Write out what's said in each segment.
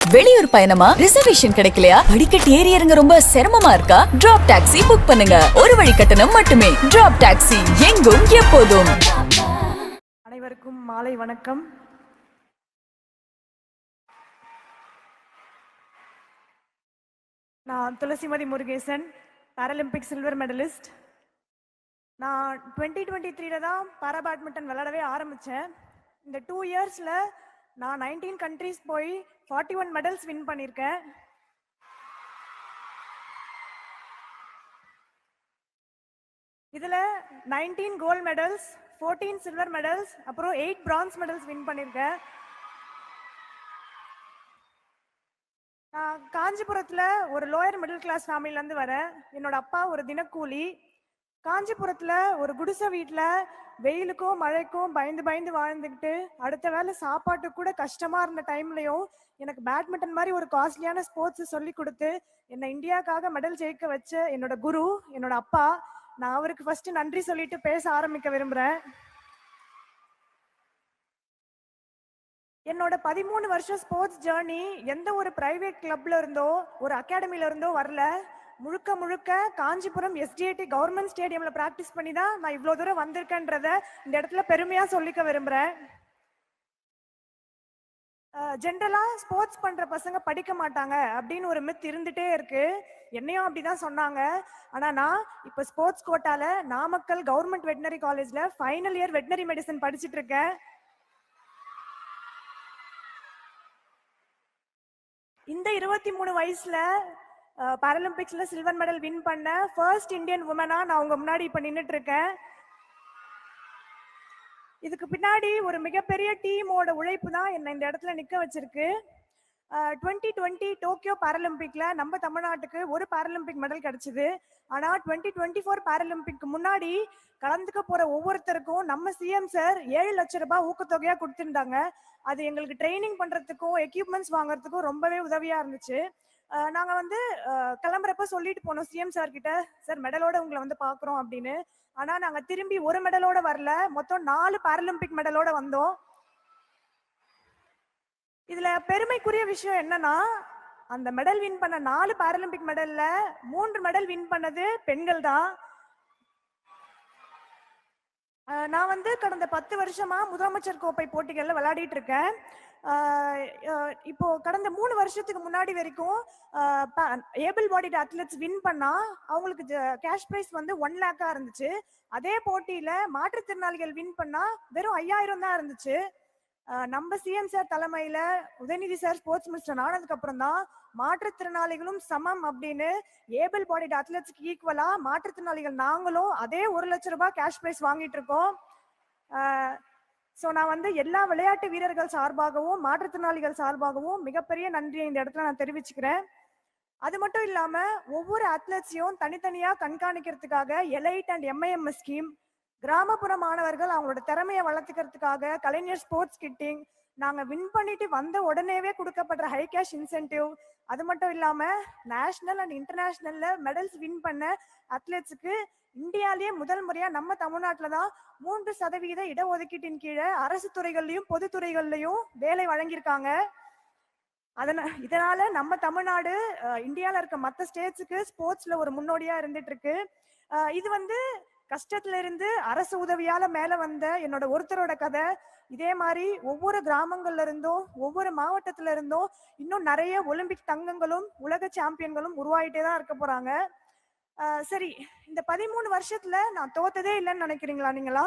வெளியூர் பயணமா? ரிசர்வேஷன் கிடைக்கலையா? படிக்கட் ஏறி இறங்க ரொம்ப சிரமமா இருக்கா? டிராப் டாக்ஸி புக் பண்ணுங்க. ஒரு வழி கட்டணம் மட்டுமே. டிராப் டாக்ஸி எங்கும் எப்போதும். அனைவருக்கும் மாலை வணக்கம். நான் Thulasimathi Murugesan Paralympic silver medallist நான் டுவெண்ட்டி டுவெண்ட்டி த்ரீல தான் பாரா பேட்மிண்டன் விளையாடவே ஆரம்பித்தேன் இந்த டூ இயர்ஸில் நான் நைன்டீன் கண்ட்ரீஸ் போய் ஃபார்ட்டி ஒன் மெடல்ஸ் வின் பண்ணியிருக்கேன் இதில் nineteen gold medals fourteen silver medals அப்புறம் எயிட் பிரான்ஸ் மெடல்ஸ் வின் பண்ணியிருக்கேன் நான் காஞ்சிபுரத்தில் ஒரு லோயர் மிடில் கிளாஸ் ஃபேமிலியிலேருந்து வரேன். என்னோட அப்பா ஒரு தினக்கூலி. காஞ்சிபுரத்தில் ஒரு குடிசை வீட்டில் வெயிலுக்கும் மழைக்கும் பயந்து பயந்து வாழ்ந்துக்கிட்டு அடுத்த வேளை சாப்பாட்டு கூட கஷ்டமாக இருந்த டைம்லையும் எனக்கு பேட்மிண்டன் மாதிரி ஒரு காஸ்ட்லியான ஸ்போர்ட்ஸ் சொல்லி கொடுத்து என்னை இந்தியாக்காக மெடல் ஜெயிக்க வச்ச என்னோட குரு என்னோட அப்பா நான் அவருக்கு ஃபர்ஸ்ட் நன்றி சொல்லிட்டு பேச ஆரம்பிக்க விரும்புகிறேன் என்னோட பதிமூணு வருஷம் ஸ்போர்ட்ஸ் ஜேர்னி எந்த ஒரு பிரைவேட் கிளப்ல இருந்தோ ஒரு அகாடமில இருந்தோ வரல. முழுக்க முழுக்க காஞ்சிபுரம் எஸ்டிஐடி கவர்மெண்ட் ஸ்டேடியம்ல பிராக்டிஸ் பண்ணி தான் நான் இவ்வளோ தூரம் வந்திருக்கேன்றத இந்த இடத்துல பெருமையா சொல்லிக்க விரும்புறேன். ஜென்ரலா ஸ்போர்ட்ஸ் பண்ற பசங்க படிக்க மாட்டாங்க அப்படின்னு ஒரு மித் இருந்துட்டே இருக்கு. என்னையும் அப்படிதான் சொன்னாங்க. ஆனா நான் இப்ப ஸ்போர்ட்ஸ் கோட்டால நாமக்கல் கவர்மெண்ட் வெட்டினரி காலேஜ்ல ஃபைனல் இயர் வெட்டினரி மெடிசன் படிச்சிட்டு இருக்கேன். இந்த இருபத்தி மூணு வயசுல பாராலிம்பிக்ஸ்ல சில்வர் மெடல் வின் பண்ண ஃபர்ஸ்ட் இந்தியன் உமனா நான் உங்க முன்னாடி இப்ப நின்றுட்டு இருக்கேன் இதுக்கு பின்னாடி ஒரு மிகப்பெரிய டீமோட உழைப்பு தான் என்னை இந்த இடத்துல நிக்க வச்சிருக்கு. டுவெண்ட்டி டுவெண்ட்டி டோக்கியோ பாராலிம்பிக்ல நம்ம தமிழ்நாட்டுக்கு ஒரு பாராலிம்பிக் மெடல் கிடைச்சிது. ஆனா டுவெண்ட்டி டுவெண்ட்டி ஃபோர் பாராலிம்பிக் முன்னாடி கலந்துக்க போற ஒவ்வொருத்தருக்கும் நம்ம சிஎம் சார் ஏழு லட்ச ரூபாய் ஊக்கத்தொகையா கொடுத்திருந்தாங்க. அது எங்களுக்கு ட்ரைனிங் பண்றதுக்கும் எக்யூப்மெண்ட்ஸ் வாங்குறதுக்கும் ரொம்பவே உதவியா இருந்துச்சு. நாங்கள் வந்து கிளம்புறப்ப சொல்லிட்டு போனோம் சிஎம் சார் கிட்ட. சார் மெடலோட உங்களை வந்து பார்க்குறோம் அப்படின்னு. ஆனால் நாங்கள் திரும்பி ஒரு மெடலோட வரல. மொத்தம் நாலு பாரலிம்பிக் மெடலோட வந்தோம். இதில் பெருமைக்குரிய விஷயம் என்னன்னா அந்த மெடல் வின் பண்ண நாலு பாரலிம்பிக் மெடலில் மூன்று மெடல் வின் பண்ணது பெண்கள் தான். நான் வந்து கடந்த பத்து வருஷமா முதலமைச்சர் கோப்பை போட்டிகளில் விளையாடிட்டு இருக்கேன் இப்போ கடந்த மூணு வருஷத்துக்கு முன்னாடி வரைக்கும் ஏபிள் பாடிட் அத்லெட்ஸ் வின் பண்ணா அவங்களுக்கு கேஷ் பிரைஸ் வந்து ஒன் லேக்கா இருந்துச்சு. அதே போட்டியில மாற்றுத்திறனாளிகள் வின் பண்ணா வெறும் ஐயாயிரம் தான் இருந்துச்சு. நம்ம சிஎம் சார் தலைமையில உதயநிதி சார் ஸ்போர்ட்ஸ் மினிஸ்டர் ஆனதுக்கு அப்புறம் தான் மாற்றுத்திறனாளிகளும் சமம் அப்படின்னு ஏபிள் பாடிட் அத்லெட்ஸ்க்கு ஈக்குவலா மாற்றுத்திறனாளிகள் நாங்களும் அதே ஒரு லட்ச ரூபாய் கேஷ் பிரைஸ் வாங்கிட்டு இருக்கோம். ஸோ நான் வந்து எல்லா விளையாட்டு வீரர்கள் சார்பாகவும் மாற்றுத்திறனாளிகள் சார்பாகவும் மிகப்பெரிய நன்றியை இந்த இடத்துல நான் தெரிவிச்சுக்கிறேன். அது மட்டும் இல்லாம ஒவ்வொரு அத்லெட்ஸையும் தனித்தனியா கண்காணிக்கிறதுக்காக எலைட் அண்ட் எம்ஐஎம்எஸ் ஸ்கீம் கிராமப்புற மாணவர்கள் அவங்களோட திறமையை வளர்த்துக்கிறதுக்காக கலைஞர் ஸ்போர்ட்ஸ் கிட்டிங் நாங்க வின் பண்ணிட்டு வந்த உடனேவே கொடுக்கப்படுற ஹை கேஷ் இன்சென்டிவ் அது மட்டும் இல்லாம நேஷனல் அண்ட் இன்டர்நேஷனல்ல மெடல்ஸ் வின் பண்ண அத்லெட்ஸுக்கு இந்தியாலேயே முதல் முறையா நம்ம தமிழ்நாட்டில் தான் மூன்று சதவீத இடஒதுக்கீட்டின் கீழே அரசு துறைகள்லயும் பொதுத்துறைகள்லயும் வேலை வழங்கியிருக்காங்க. அதனால் இதனால நம்ம தமிழ்நாடு இந்தியாவில் இந்தியால இருக்க மற்ற ஸ்டேட்ஸுக்கு ஸ்போர்ட்ஸ்ல ஒரு முன்னோடியா இருந்துட்டு இருக்கு. இது வந்து கஷ்டத்துல இருந்து அரசு உதவியால மேல வந்த என்னோட ஒருத்தரோட கதை. இதே மாதிரி ஒவ்வொரு கிராமங்கள்ல இருந்தும் ஒவ்வொரு மாவட்டத்துல இருந்தும் இன்னும் நிறைய ஒலிம்பிக் தங்கங்களும் உலக சாம்பியன்களும் உருவாயிட்டே தான் இருக்க போறாங்க. சரி இந்த பதிமூணு வருஷத்துல நான் தோத்ததே இல்லைன்னு நினைக்கிறீங்களா நீங்களா?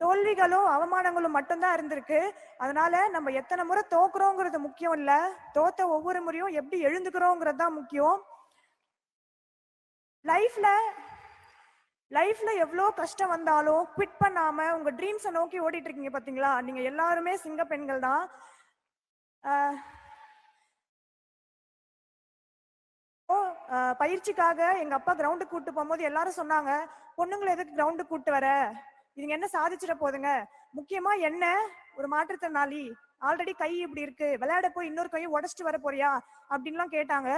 தோல்விகளும் அவமானங்களும் மட்டும்தான் இருந்திருக்கு. அதனால நம்ம எத்தனை முறை தோக்குறோங்கிறது முக்கியம் இல்ல. தோத்த ஒவ்வொரு முறையும் எப்படி எழுந்துக்கிறோங்கிறது தான் முக்கியம். லைஃப்ல லைஃப்ல எவ்வளோ கஷ்டம் வந்தாலும் குவிட் பண்ணாம உங்க ட்ரீம்ஸை நோக்கி ஓடிட்டு இருக்கீங்க பாத்தீங்களா? நீங்க எல்லாருமே சிங்க பெண்கள் தான். ஓ, பயிற்சிக்காக எங்க அப்பா கிரவுண்டுக்கு கூட்டு போகும்போது எல்லாரும் சொன்னாங்க பொண்ணுங்களை எதுக்கு கிரவுண்டுக்கு கூட்டு வர? இதுங்க என்ன சாதிச்சிட போதுங்க முக்கியமா என்ன? ஒரு மாற்றுத்திறனாளி. ஆல்ரெடி கை இப்படி இருக்கு. விளையாட போய் இன்னொரு கையை உடச்சிட்டு வர போறியா? அப்படின்லாம் கேட்டாங்க.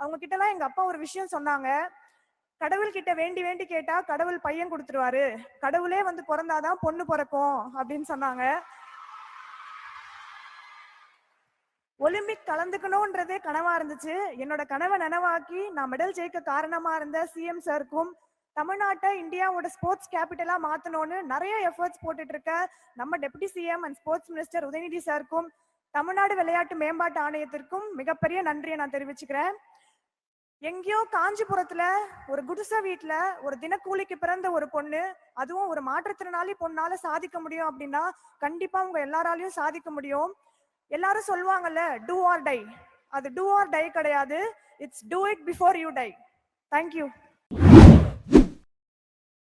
அவங்க கிட்ட எல்லாம் எங்க அப்பா ஒரு விஷயம் சொன்னாங்க. கடவுள் கிட்ட வேண்டி வேண்டி கேட்டா கடவுள் பையன் கொடுத்துருவாரு. கடவுளே வந்து பிறந்தாதான் பொண்ணு பிறக்கும் அப்படின்னு சொன்னாங்க. ஒலிம்பிக் கலந்துக்கணும்ன்றதே கனவா இருந்துச்சு. என்னோட கனவை நனவாக்கி நான் மெடல் ஜெயிக்க காரணமா இருந்த சிஎம் சாருக்கும் தமிழ்நாட்டை இந்தியாவோட ஸ்போர்ட்ஸ் கேபிட்டலா மாத்தணும்னு நிறைய எஃபர்ட்ஸ் போட்டுட்டு இருக்க நம்ம deputy CM and sports minister Udhayanidhi சாருக்கும் தமிழ்நாடு விளையாட்டு மேம்பாட்டு ஆணையத்திற்கும் மிகப்பெரிய நன்றியை நான் தெரிவிச்சுக்கிறேன். எங்கேயோ காஞ்சிபுரத்துல ஒரு குடிசை வீட்டுல ஒரு தினக்கூலிக்கு பிறந்த ஒரு பொண்ணு அதுவும் ஒரு மாற்றுத்திறனாளி பொண்ணால சாதிக்க முடியும் அப்படின்னா கண்டிப்பா உங்க எல்லாராலையும் சாதிக்க முடியும். எல்லாரும் சொல்லுவாங்கல்ல டூ ஆர் டை அது டூ ஆர் டை கிடையாது. It's do it before you die thank you